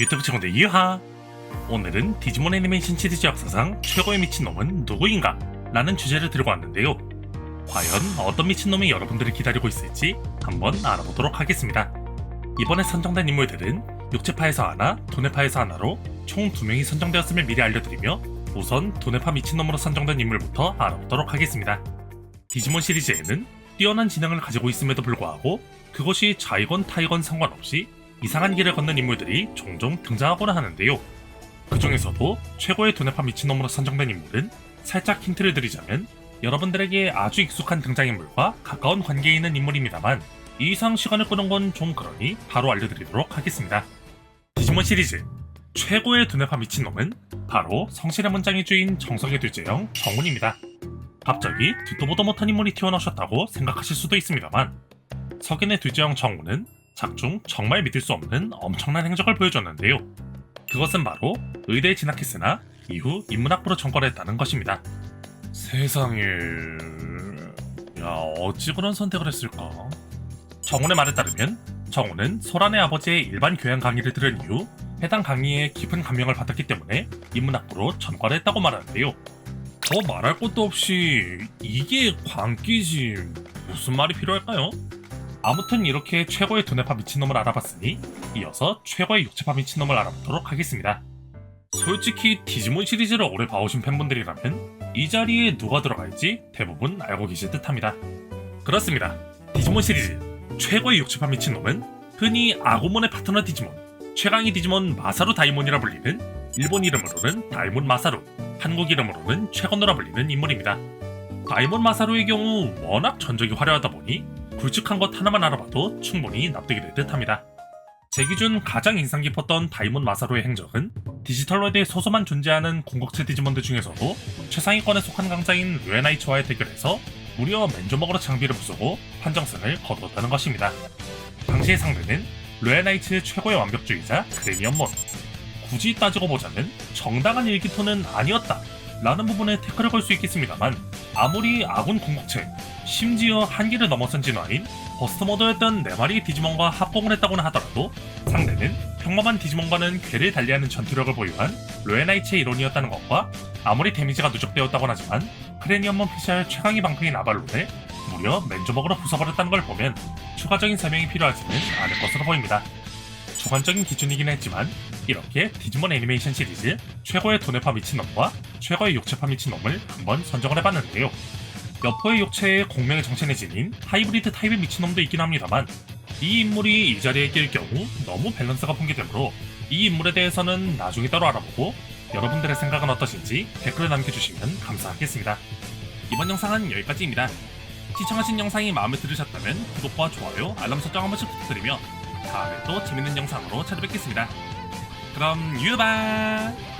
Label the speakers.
Speaker 1: 유튜브 친구들 이하. 오늘은 디지몬 애니메이션 시리즈 역사상 최고의 미친놈은 누구인가? 라는 주제를 들고 왔는데요. 과연 어떤 미친놈이 여러분들을 기다리고 있을지 한번 알아보도록 하겠습니다. 이번에 선정된 인물들은 육체파에서 하나, 도네파에서 하나로 총 2명이 선정되었음을 미리 알려드리며 우선 도네파 미친놈으로 선정된 인물부터 알아보도록 하겠습니다. 디지몬 시리즈에는 뛰어난 지능을 가지고 있음에도 불구하고 그것이 좌이건 타이건 상관없이 이상한 길을 걷는 인물들이 종종 등장하곤 하는데요. 그 중에서도 최고의 도네파 미친놈으로 선정된 인물은 살짝 힌트를 드리자면 여러분들에게 아주 익숙한 등장인물과 가까운 관계에 있는 인물입니다만 이 이상 시간을 끄는 건 좀 그러니 바로 알려드리도록 하겠습니다. 디지몬 시리즈 최고의 도네파 미친놈은 바로 성실의 문장의 주인 정석의 둘째형 정훈입니다. 갑자기 듣도 보도 못한 인물이 튀어나오셨다고 생각하실 수도 있습니다만 석인의 둘째형 정훈은 작중 정말 믿을 수 없는 엄청난 행적을 보여줬는데요. 그것은 바로 의대에 진학했으나 이후 인문학부로 전과를 했다는 것입니다. 세상에... 야 어찌 그런 선택을 했을까? 정훈의 말에 따르면 정훈은 소란의 아버지의 일반 교양 강의를 들은 이후 해당 강의에 깊은 감명을 받았기 때문에 인문학부로 전과를 했다고 말하는데요. 더 말할 것도 없이 이게 광기지 무슨 말이 필요할까요? 아무튼 이렇게 최고의 도네파 미친놈을 알아봤으니 이어서 최고의 육체파 미친놈을 알아보도록 하겠습니다. 솔직히 디지몬 시리즈를 오래 봐오신 팬분들이라면 이 자리에 누가 들어갈지 대부분 알고 계실 듯 합니다. 그렇습니다. 디지몬 시리즈 최고의 육체파 미친놈은 흔히 아고몬의 파트너 디지몬, 최강의 디지몬 마사루 다이몬이라 불리는 일본 이름으로는 다이몬 마사루, 한국 이름으로는 최건노라 불리는 인물입니다. 다이몬 마사루의 경우 워낙 전적이 화려하다 보니 굵직한 것 하나만 알아봐도 충분히 납득이 될 듯합니다. 제 기준 가장 인상 깊었던 다이몬 마사로의 행적은 디지털 월드에 소소만 존재하는 궁극체 디지몬들 중에서도 최상위권에 속한 강자인 루에나이츠와의 대결에서 무려 맨조먹으로 장비를 부수고 판정승을 거두었다는 것입니다. 당시의 상대는 루에나이츠의 최고의 완벽주의자 그레니엄몬. 굳이 따지고 보자면 정당한 일기토는 아니었다 라는 부분에 태클을 걸 수 있겠습니다만 아무리 아군 궁극체 심지어 한기를 넘어선 진화인 버스트 모드였던 네 마리의 디지몬과 합공을 했다고는 하더라도 상대는 평범한 디지몬과는 괴를 달리하는 전투력을 보유한 로에나이츠의 이론이었다는 것과 아무리 데미지가 누적되었다곤 하지만 크레니엄몬 피셜 최강의 방패인 아발론을 무려 맨조먹으로 부숴버렸다는 걸 보면 추가적인 설명이 필요하지는 않을 것으로 보입니다. 주관적인 기준이긴 했지만 이렇게 디지몬 애니메이션 시리즈 최고의 도네파 미친놈과 최고의 육체파 미친놈을 한번 선정을 해봤는데요. 여포의 육체에 공명의 정체를 지닌 하이브리드 타입의 미친놈도 있긴 합니다만 이 인물이 이 자리에 낄 경우 너무 밸런스가 붕괴되므로 이 인물에 대해서는 나중에 따로 알아보고 여러분들의 생각은 어떠신지 댓글을 남겨주시면 감사하겠습니다. 이번 영상은 여기까지입니다. 시청하신 영상이 마음에 들으셨다면 구독과 좋아요, 알람 설정 한 번씩 부탁드리며 다음에 또 재밌는 영상으로 찾아뵙겠습니다. 그럼 유바!